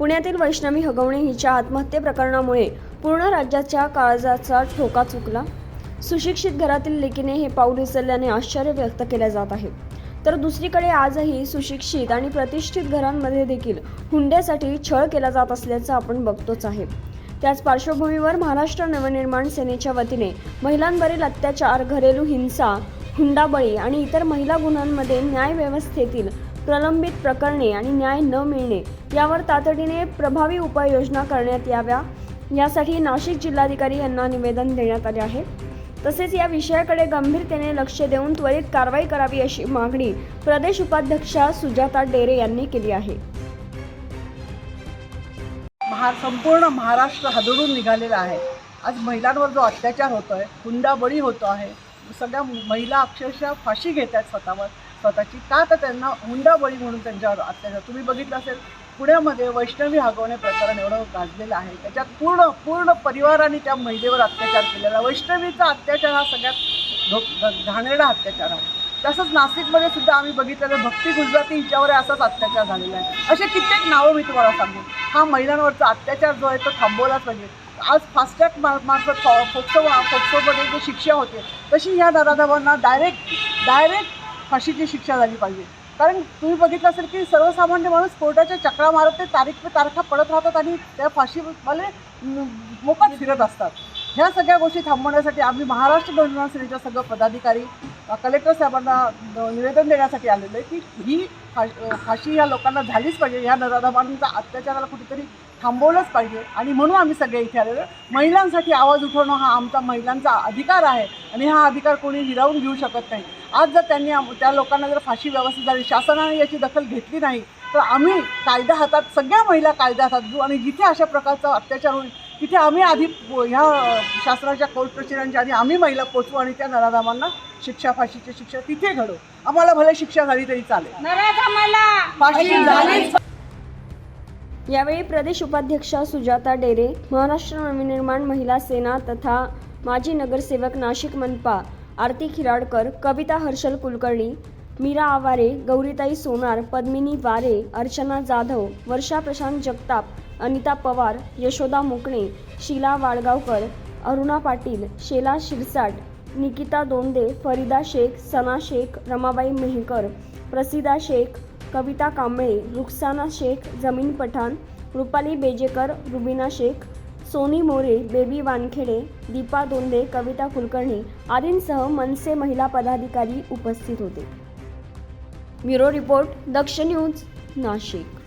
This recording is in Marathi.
पुण्यातील वैष्णवी हगवणे हिच्या आत्महत्ये प्रकरणामुळे पूर्ण राज्याच्या काळजाचा ठोका चुकला. सुशिक्षित घरातील लेकीने हे पाऊल उचलल्याने आश्चर्य व्यक्त केले जात आहे. तर दुसरीकडे आजही सुशिक्षित आणि प्रतिष्ठित घरांमध्ये देखील हुंड्यासाठी छळ केला जात असल्याचं आपण बघतोच आहे. त्याच पार्श्वभूमीवर महाराष्ट्र नवनिर्माण सेनेच्या वतीने महिलांवरील अत्याचार घरेलू हिंसा हुंडाबळी आणि इतर महिला गुन्ह्यांमध्ये न्यायव्यवस्थेतील प्रलंबित प्रकरणे आणि न्याय न मिळणे यावर तातडीने प्रभावी उपाययोजना करण्यात याव्या. यासाठी नाशिक जिल्हाधिकारी यांना निवेदन देण्यात आले आहे. तसेच या विषयाकडे गंभीरतेने लक्ष देऊन त्वरित कारवाई करावी अशी मागणी प्रदेश उपाध्यक्षा सुजाता डेरे यांनी केली आहे. महा संपूर्ण महाराष्ट्र हादरून निघालेला आहे. आज महिलांवर जो अत्याचार होतो आहे हुंडाबळी होतो आहे सगळ्या महिला अक्षरशः फाशी घेत आहेत स्वतःवर. स्वतःची का तर त्यांना हुंडाबळी म्हणून त्यांच्यावर अत्याचार. तुम्ही बघितलं असेल पुण्यामध्ये वैष्णवी हागवणे प्रकरण एवढं गाजलेलं आहे. त्याच्यात पूर्ण पूर्ण परिवाराने त्या महिलेवर अत्याचार केलेला आहे. वैष्णवीचा अत्याचार हा सगळ्यात घाणेरडा अत्याचार आहे. तसंच नाशिकमध्ये सुद्धा आम्ही बघितलेलं भक्ती गुजराती हिच्यावर असाच अत्याचार झालेला आहे. असे कित्येक नावं मी तुम्हाला सांगू. हा महिलांवरचा अत्याचार जो आहे तो थांबवलाच पाहिजे. आज फास्टॅग मा मार्फत फॉ फोक्सो फोक्सोमध्ये जी शिक्षा होते तशी ह्या नराधमांना डायरेक्ट डायरेक्ट फाशीची शिक्षा झाली पाहिजे. कारण तुम्ही बघितलं असेल की सर्वसामान्य माणूस कोर्टाच्या चक्रा मारत ते तारीख तारखा पडत राहतात आणि त्या फाशीवाले मोकात फिरत असतात. ह्या सगळ्या गोष्टी थांबवण्यासाठी आम्ही महाराष्ट्र नवनिर्माण सेनेच्या सगळं पदाधिकारी कलेक्टर साहेबांना निवेदन देण्यासाठी आलेलं आहे की ही फा फाशी या लोकांना झालीच पाहिजे. ह्या नराधमांचा अत्याचाराला कुठेतरी थांबवलंच पाहिजे. आणि म्हणून आम्ही सगळे इथे आलेलो महिलांसाठी आवाज उठवणं हा आमचा महिलांचा अधिकार आहे आणि हा अधिकार कोणी हिरावून घेऊ शकत नाही. आज जर त्यांनी आम- त्या लोकांना जर फाशी व्यवस्थित झाली शासनाने याची दखल घेतली नाही तर आम्ही कायदा हातात सगळ्या महिला कायदा हातात घेऊ आणि जिथे अशा प्रकारचा अत्याचार होईल तिथे आम्ही आधी ह्या शासनाच्या कोर्ट प्रोसिजरांच्या आधी आम्ही महिला पोचवू आणि त्या नराधामांना शिक्षा फाशीची शिक्षा तिथे घडू. आम्हाला भले शिक्षा झाली तरी चालेल. यावेळी प्रदेश उपाध्यक्षा सुजाता डेरे महाराष्ट्र नवनिर्माण महिला सेना तथा माजी नगरसेवक नाशिक मनपा आरती खिराडकर कविता हर्षल कुलकर्णी मीरा आवारे गौरीताई सोनार पद्मिनी वारे अर्चना जाधव वर्षा प्रशांत जगताप अनिता पवार यशोदा मुकणे शीला वाळगावकर अरुणा पाटील शेला शिरसाट निकिता दोंदे फरीदा शेख सना शेख रमाबाई मेहकर प्रसिदा शेख कविता कांबळे रुखसाना शेख जमीन पठाण रुपाली बेजेकर रुबिना शेख सोनी मोरे बेबी वानखेडे दीपा दोंदे कविता कुलकर्णी आदींसह मनसे महिला पदाधिकारी उपस्थित होते. Bureau report Daksh news Nashik.